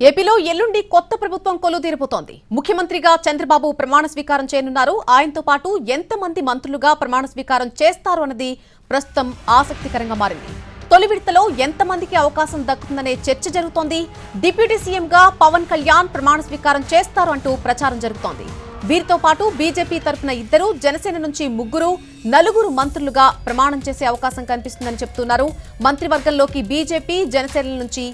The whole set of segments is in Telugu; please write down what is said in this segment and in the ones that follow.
ఏపీలో ఎల్లుండి కొత్త ప్రభుత్వం కొలుదీరిపోతోంది ముఖ్యమంత్రిగా చంద్రబాబు ప్రమాణ స్వీకారం చేయనున్నారు. ఆయనతో పాటు ఎంతమంది మంత్రులుగా ప్రమాణ స్వీకారం చేస్తారు అన్నది ప్రస్తుతం ఆసక్తికరంగా మారింది. తొలి విడతలో ఎంతమందికి అవకాశం దక్కుతుందనే చర్చ జరుగుతోంది. డిప్యూటీ సీఎంగా పవన్ కళ్యాణ్ ప్రమాణ స్వీకారం చేస్తారు అంటూ ప్రచారం జరుగుతోంది. వీరితో పాటు బీజేపీ తరఫున ఇద్దరు జనసేన నుంచి ముగ్గురు నలుగురు మంత్రులుగా ప్రమాణం చేసే అవకాశం కనిపిస్తుందని చెప్తున్నారు. మంత్రివర్గంలోకి బీజేపీ జనసేన నుంచి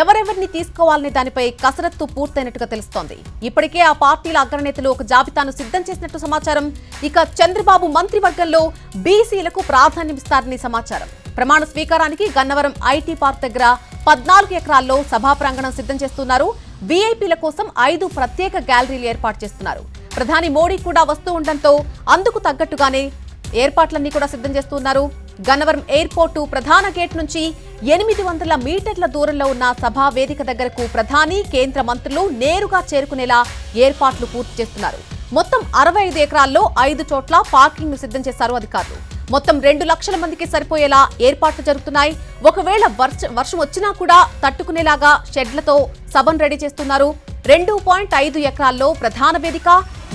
ఎవరెవరిని తీసుకోవాలనే దానిపై కసరత్తు పూర్తయినట్టుగా తెలుస్తోంది. ఇప్పటికే ఆ పార్టీల అగ్రనేతలు ఒక జాబితాను సిద్ధం చేసినట్టు సమాచారం. ఇక చంద్రబాబు మంత్రివర్గంలో బీసీలకు ప్రాధాన్యమిస్తారని సమాచారం. ప్రమాణ స్వీకారానికి గన్నవరం ఐటీ పార్క్ దగ్గర పద్నాలుగు ఎకరాల్లో సభా ప్రాంగణం సిద్ధం చేస్తున్నారు. వీఐపీల కోసం ఐదు ప్రత్యేక గ్యాలరీలు ఏర్పాటు చేస్తున్నారు. ప్రధాని మోడీ కూడా వస్తూ ఉండడంతో అందుకు తగ్గట్టుగానే ఏర్పాట్లన్నీ కూడా సిద్ధం చేస్తున్నారు. గన్నవరం ఎయిర్పోర్టు ప్రధాన గేట్ నుంచి ఎనిమిది వందల మీటర్ల దూరంలో ఉన్న సభా వేదిక దగ్గరకు ప్రధాని కేంద్ర మంత్రులు నేరుగా చేరుకునేలా ఏర్పాట్లు పూర్తి చేస్తున్నారు. మొత్తం అరవై ఐదు ఎకరాల్లో ఐదు చోట్ల పార్కింగ్ను సిద్ధం చేశారు అధికారులు. మొత్తం రెండు లక్షల మందికి సరిపోయేలా ఏర్పాట్లు జరుగుతున్నాయి. ఒకవేళ వర్షం వచ్చినా కూడా తట్టుకునేలాగా షెడ్లతో సభను రెడీ చేస్తున్నారు. రెండు పాయింట్ ఐదు ఎకరాల్లో ప్రధాన వేదిక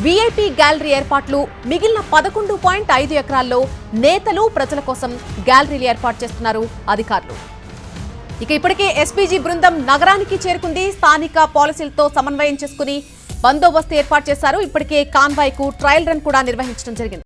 వీఐపీ గ్యాలరీ ఏర్పాట్లు మిగిలిన పదకొండు పాయింట్ ఐదు ఎకరాల్లో నేతలు ప్రజల కోసం గ్యాలరీలు ఏర్పాటు చేస్తున్నారు అధికారులు. ఇక ఇప్పటికే ఎస్పీజీ బృందం నగరానికి చేరుకుంది. స్థానిక పాలసీలతో సమన్వయం చేసుకుని బందోబస్తు ఏర్పాటు చేశారు. ఇప్పటికే కాన్వాయ్కు ట్రయల్ రన్ కూడా నిర్వహించడం జరిగింది.